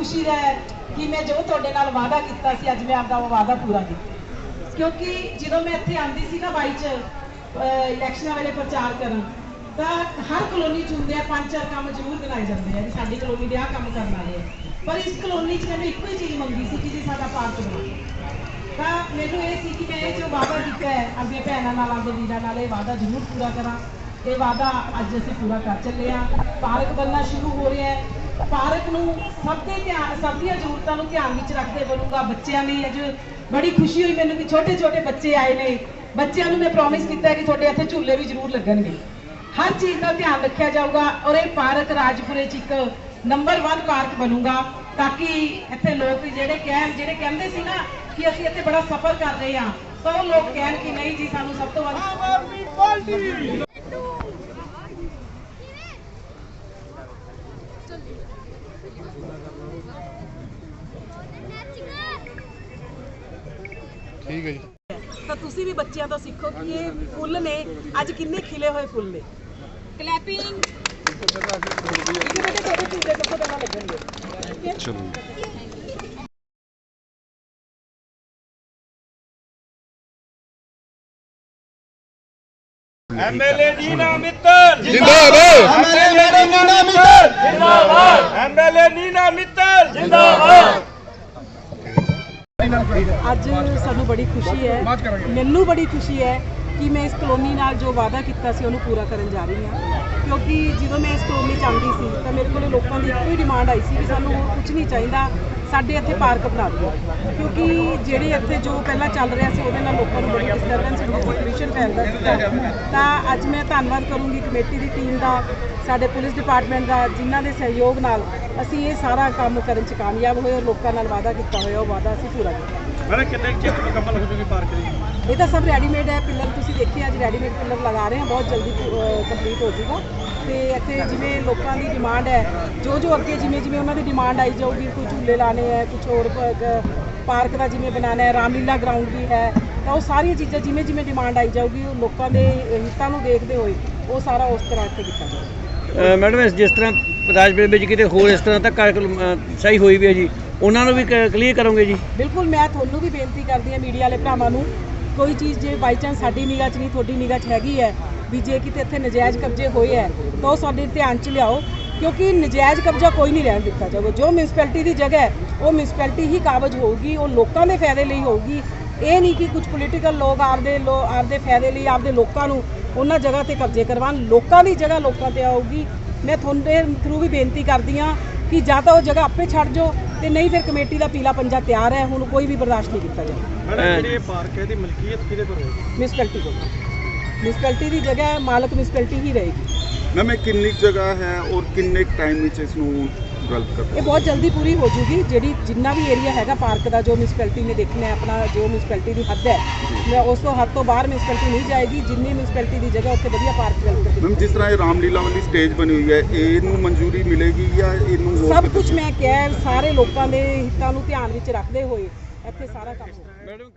ਖੁਸ਼ੀ ਦਾ ਹੈ ਕਿ ਮੈਂ ਜੋ ਤੁਹਾਡੇ ਨਾਲ ਵਾਅਦਾ ਕੀਤਾ ਸੀ, ਅੱਜ ਮੈਂ ਆਪਦਾ ਉਹ ਵਾਅਦਾ ਪੂਰਾ ਕੀਤਾ। ਕਿਉਂਕਿ ਜਦੋਂ ਮੈਂ ਇੱਥੇ ਆਂਦੀ ਸੀ ਨਾ ਬਾਈ ਚ ਇਲੈਕਸ਼ਨਾਂ ਵੇਲੇ ਪ੍ਰਚਾਰ ਕਰਨ, ਤਾਂ ਹਰ ਕਲੋਨੀ ਚ ਹੁੰਦੇ ਆ ਪੰਜ ਚਾਰ ਕੰਮ ਜ਼ਰੂਰ ਗਿਣਾਏ ਜਾਂਦੇ ਆ, ਵੀ ਸਾਡੀ ਕਲੋਨੀ ਦੇ ਆਹ ਕੰਮ ਕਰਨ ਵਾਲੇ ਆ। ਪਰ ਇਸ ਕਲੋਨੀ ਚ ਮੈਨੂੰ ਇੱਕੋ ਹੀ ਚੀਜ਼ ਮੰਗੀ ਸੀ ਕਿ ਜੀ ਸਾਡਾ ਪਾਰਕ ਬਣਾਓ ਤਾਂ ਮੈਨੂੰ ਇਹ ਸੀ ਕਿ ਮੈਂ ਇਹ ਜੋ ਵਾਅਦਾ ਕੀਤਾ ਹੈ ਆਪਣੀਆਂ ਭੈਣਾਂ ਨਾਲ ਆਪਦੇ ਵੀਰਾਂ ਨਾਲ, ਇਹ ਵਾਅਦਾ ਜ਼ਰੂਰ ਪੂਰਾ ਕਰਾਂ। ਇਹ ਵਾਅਦਾ ਅੱਜ ਅਸੀਂ ਪੂਰਾ ਕਰ ਚੱਲੇ ਹਾਂ। ਪਾਰਕ ਬਣਨਾ ਸ਼ੁਰੂ ਹੋ ਰਿਹਾ ਹੈ। ਪਾਰਕ ਨੂੰ ਸਭ ਦੇ ਧਿਆਨ ਸਭ ਦੀਆਂ ਜ਼ਰੂਰਤਾਂ ਨੂੰ ਧਿਆਨ ਵਿੱਚ ਰੱਖਦੇ ਬਣੂਗਾ। ਬੱਚਿਆਂ ਲਈ ਅੱਜ ਬੜੀ ਖੁਸ਼ੀ ਹੋਈ ਮੈਨੂੰ ਕਿ ਛੋਟੇ ਛੋਟੇ ਬੱਚੇ ਆਏ ਨੇ। ਬੱਚਿਆਂ ਨੂੰ ਮੈਂ ਪ੍ਰੋਮਿਸ ਕੀਤਾ ਕਿ ਤੁਹਾਡੇ ਇੱਥੇ ਝੂਲੇ ਵੀ ਜ਼ਰੂਰ ਲੱਗਣਗੇ। ਹਰ ਚੀਜ਼ ਦਾ ਧਿਆਨ ਰੱਖਿਆ ਜਾਊਗਾ ਔਰ ਇਹ ਪਾਰਕ ਰਾਜਪੁਰੇ 'ਚ ਇੱਕ ਨੰਬਰ 1 ਪਾਰਕ ਬਣੂਗਾ ਤਾਂ ਕਿ ਇੱਥੇ ਲੋਕ ਜਿਹੜੇ ਕਹਿਣ ਜਿਹੜੇ ਕਹਿੰਦੇ ਸੀ ਨਾ ਕਿ ਅਸੀਂ ਇੱਥੇ ਬੜਾ ਸਫ਼ਰ ਕਰ ਰਹੇ ਹਾਂ, ਤਾਂ ਉਹ ਲੋਕ ਕਹਿਣ ਕਿ ਨਹੀਂ ਜੀ, ਸਾਨੂੰ ਸਭ ਤੋਂ ਵੱਧ ਠੀਕ ਹੈ ਜੀ। ਤਾਂ ਤੁਸੀਂ ਵੀ ਬੱਚਿਆਂ ਤੋਂ ਸਿੱਖੋ ਕਿ ਇਹ ਫੁੱਲ ਨੇ। ਅੱਜ ਕਿੰਨੇ ਖਿਲੇ ਹੋਏ ਫੁੱਲ ਨੇ? ਕਲੈਪਿੰਗ। ਇਹਦੇ ਵਿੱਚ ਤੁਹਾਡੇ ਝੂਲੇ ਕਿੱਥੋਂ ਪਹਿਲਾਂ ਲੱਗਣਗੇ ਚਲੋ ਐਮਐਲਏ ਨੀਨਾ ਮਿੱਤਲ ਜਿੰਦਾਬਾਦ ਐਮਐਲਏ ਨੀਨਾ ਮਿੱਤਲ ਜਿੰਦਾਬਾਦ। ਐਮਐਲਏ ਨੀਨਾ ਮਿੱਤਲ ਜਿੰਦਾਬਾਦ। ਅੱਜ ਸਾਨੂੰ ਬੜੀ ਖੁਸ਼ੀ ਹੈ ਮੈਨੂੰ ਬੜੀ ਖੁਸ਼ੀ ਹੈ ਕਿ ਮੈਂ ਇਸ ਕਲੋਨੀ ਨਾਲ ਜੋ ਵਾਅਦਾ ਕੀਤਾ ਸੀ ਉਹਨੂੰ ਪੂਰਾ ਕਰਨ ਜਾ ਰਹੀ ਹਾਂ। ਕਿਉਂਕਿ ਜਦੋਂ ਮੈਂ ਇਸ ਕਲੋਨੀ ਚ ਆਉਂਦੀ ਸੀ ਤਾਂ ਮੇਰੇ ਕੋਲੇ ਲੋਕਾਂ ਦੀ ਇੱਕੋ ਹੀ ਡਿਮਾਂਡ ਆਈ ਸੀ ਕਿ ਸਾਨੂੰ ਹੋਰ ਕੁਝ ਨਹੀਂ ਚਾਹੀਦਾ। ਸਾਡੇ ਇੱਥੇ ਪਾਰਕ ਬਣਾ ਦਿਓ। ਕਿਉਂਕਿ ਜਿਹੜੇ ਇੱਥੇ ਜੋ ਪਹਿਲਾਂ ਚੱਲ ਰਿਹਾ ਸੀ ਉਹਦੇ ਨਾਲ ਲੋਕਾਂ ਨੂੰ ਬੜੀ ਡਿਸਟਰਬੈਂਸ ਹੁੰਦੀ ਸੀ ਪੋਲੂਸ਼ਨ ਫੈਲਦਾ ਸੀ ਤਾਂ ਅੱਜ ਮੈਂ ਧੰਨਵਾਦ ਕਰੂੰਗੀ ਕਮੇਟੀ ਦੀ ਟੀਮ ਦਾ ਸਾਡੇ ਪੁਲਿਸ ਡਿਪਾਰਟਮੈਂਟ ਦਾ ਜਿਨ੍ਹਾਂ ਦੇ ਸਹਿਯੋਗ ਨਾਲ ਅਸੀਂ ਇਹ ਸਾਰਾ ਕੰਮ ਕਰਨ ਚ ਕਾਮਯਾਬ ਹੋਏ ਔਰ ਲੋਕਾਂ ਨਾਲ ਵਾਅਦਾ ਕੀਤਾ ਹੋਇਆ ਉਹ ਵਾਅਦਾ ਅਸੀਂ ਪੂਰਾ ਕੀਤਾ। ਮੈਡਮ ਕਿੰਨੇ ਚਿਰ ਤੱਕ ਮੁਕੰਮਲ ਹੋ ਜੂਗੀ ਪਾਰਕ ਦੀ? ਇਹ ਤਾਂ ਸਭ ਰੈਡੀਮੇਡ ਹੈ ਪਿੱਲਰ ਤੁਸੀਂ ਦੇਖਿਆ ਅੱਜ ਰੈਡੀਮੇਡ ਪਿੱਲਰ ਲਗਾ ਰਹੇ ਹਾਂ ਬਹੁਤ ਜਲਦੀ ਕੰਪਲੀਟ ਹੋ ਜਾਊਗਾ। ਤੇ ਇੱਥੇ ਜਿਵੇਂ ਲੋਕਾਂ ਦੀ ਡਿਮਾਂਡ ਹੈ ਜੋ ਜੋ ਅੱਗੇ ਜਿਵੇਂ ਜਿਵੇਂ ਉਹਨਾਂ ਦੀ ਡਿਮਾਂਡ ਆਈ ਜਾਊਗੀ ਕੋਈ ਝੂਲੇ ਲਾਣੇ ਹੈ ਕੁਝ ਹੋਰ ਪਾਰਕ ਦਾ ਜਿਵੇਂ ਬਣਾਉਣਾ ਹੈ ਰਾਮਲੀਲਾ ਗਰਾਊਂਡ ਵੀ ਹੈ ਤਾਂ ਉਹ ਸਾਰੀਆਂ ਚੀਜ਼ਾਂ ਜਿਵੇਂ ਜਿਵੇਂ ਡਿਮਾਂਡ ਆਈ ਜਾਊਗੀ ਉਹ ਲੋਕਾਂ ਦੇ ਹਿੱਤਾਂ ਨੂੰ ਦੇਖਦੇ ਹੋਏ ਉਹ ਸਾਰਾ ਉਸ ਤਰ੍ਹਾਂ ਇੱਥੇ ਕੀਤਾ ਜਾਊਗਾ। ਮੈਡਮ ਇਸ ਜਿਸ ਤਰ੍ਹਾਂ ਰਾਜਪੁਰ ਵਿੱਚ ਕਿਤੇ ਹੋਰ ਇਸ ਤਰ੍ਹਾਂ ਤੱਕ ਸਹੀ ਹੋਈ ਵੀ ਹੈ ਜੀ ਉਹਨਾਂ ਨੂੰ ਵੀ ਕਲੀਅਰ ਕਰੋਗੇ ਜੀ? ਬਿਲਕੁਲ ਮੈਂ ਤੁਹਾਨੂੰ ਵੀ ਬੇਨਤੀ ਕਰਦੀ ਹਾਂ ਮੀਡੀਆ ਵਾਲੇ ਭਰਾਵਾਂ ਨੂੰ ਕੋਈ ਚੀਜ਼ ਜੇ ਬਾਈ ਚਾਂਸ ਸਾਡੀ ਨਿਗਾਹ 'ਚ ਨਹੀਂ ਤੁਹਾਡੀ ਨਿਗਾਹ 'ਚ ਹੈਗੀ ਹੈ ਵੀ ਜੇ ਕਿਤੇ ਇੱਥੇ ਨਜਾਇਜ਼ ਕਬਜ਼ੇ ਹੋਏ ਹੈ ਤਾਂ ਉਹ ਸਾਡੇ ਧਿਆਨ 'ਚ ਲਿਆਓ ਕਿਉਂਕਿ ਨਜਾਇਜ਼ ਕਬਜ਼ਾ ਕੋਈ ਨਹੀਂ ਰਹਿਣ ਦਿੱਤਾ ਜਾਊਗਾ। ਜੋ ਮਿਊਨਿਸਪੈਲਿਟੀ ਦੀ ਜਗ੍ਹਾ ਹੈ ਉਹ ਮਿਊਨਿਸਪੈਲਿਟੀ ਹੀ ਕਾਬਜ ਹੋਊਗੀ ਉਹ ਲੋਕਾਂ ਦੇ ਫਾਇਦੇ ਲਈ ਹੋਊਗੀ। ਇਹ ਨਹੀਂ ਕਿ ਕੁਝ ਪੋਲੀਟੀਕਲ ਲੋਕ ਆਪਦੇ ਲੋ ਆਪਦੇ ਫਾਇਦੇ ਲਈ ਆਪਦੇ ਲੋਕਾਂ ਨੂੰ ਉਹਨਾਂ ਜਗ੍ਹਾ ਤੇ ਕਬਜ਼ੇ ਕਰਵਾਉਣ। ਲੋਕਾਂ ਦੀ ਜਗ੍ਹਾ ਲੋਕਾਂ ਤੇ ਆਊਗੀ। ਮੈਂ ਤੁਹਾਡੇ ਥਰੂ ਵੀ ਬੇਨਤੀ ਕਰਦੀ ਹਾਂ ਕਿ ਜਾਂ ਤਾਂ ਉਹ ਜਗ੍ਹਾ ਆਪੇ ਛੱਡ ਜਾਓ ਤੇ ਨਹੀਂ ਫਿਰ ਕਮੇਟੀ ਦਾ ਪੀਲਾ ਪੰਜਾ ਤਿਆਰ ਹੈ ਹੁਣ ਕੋਈ ਵੀ ਬਰਦਾਸ਼ਤ ਨਹੀਂ ਕੀਤਾ ਜਾਊਗਾ। ਮੈਡਮ ਜਿਹੜੀ ਪਾਰਕ ਹੈ ਇਹਦੀ ਮਲਕੀਅਤ ਕਿਹਦੇ ਕੋਲ ਹੋਏਗੀ ਮਿਊਨਿਸਪੈਲਿਟੀ ਕੋਲ। ਮਿਊਨਿਸਪੈਲਿਟੀ ਦੀ ਜਗ੍ਹਾ ਹੈ ਮਾਲਕ ਮਿਊਨਿਸਪੈਲਿਟੀ ਹੀ ਰਹੇਗੀ। ਮੈਮ ਇਹ ਕਿੰਨੀ ਕੁ ਜਗ੍ਹਾ ਹੈ ਔਰ ਕਿੰਨੇ ਟਾਈਮ ਵਿੱਚ ਇਸ ਨੂੰ ਡਿਵੈਲਪ ਕਰਨਾ ਇਹ ਬਹੁਤ ਜਲਦੀ ਪੂਰੀ ਹੋ ਜੂਗੀ। ਜਿਹੜੀ ਜਿੰਨਾ ਵੀ ਏਰੀਆ ਹੈਗਾ ਪਾਰਕ ਦਾ ਜੋ ਮਿਊਨਿਸਪੈਲਿਟੀ ਨੇ ਦੇਖਣਾ ਹੈ ਆਪਣਾ ਜੋ ਮਿਊਨਿਸਪੈਲਿਟੀ ਦੀ ਹੱਦ ਹੈ ਮੈਂ ਉਸ ਤੋਂ ਹੱਦ ਤੋਂ ਬਾਹਰ ਮਿਊਨਿਸਪੈਲਿਟੀ ਨਹੀਂ ਜਾਏਗੀ। ਜਿੰਨੀ ਮਿਊਨਿਸਪੈਲਿਟੀ ਦੀ ਜਗ੍ਹਾ ਉੱਥੇ ਵਧੀਆ ਪਾਰਕ ਡਿਵੈਲਪ ਕੀਤੀ ਮੈਮ ਜਿਸ ਤਰ੍ਹਾਂ ਇਹ ਰਾਮਲੀਲਾ ਵਾਲੀ ਸਟੇਜ ਬਣੀ ਹੋਈ ਹੈ ਇਹਨੂੰ ਮਨਜ਼ੂਰੀ ਮਿਲੇਗੀ ਜਾਂ ਇਹਨੂੰ ਹੋਰ ਸਭ ਕੁਝ ਮੈਂ ਕਿਹਾ ਹੈ, ਸਾਰੇ ਲੋਕਾਂ ਦੇ ਹਿੱਤਾਂ ਨੂੰ ਧਿਆਨ ਵਿੱਚ ਰੱਖਦੇ ਹੋਏ ਇੱਥੇ ਸਾਰਾ ਕੰਮ ਹੋਊਗਾ ਮੈਡਮ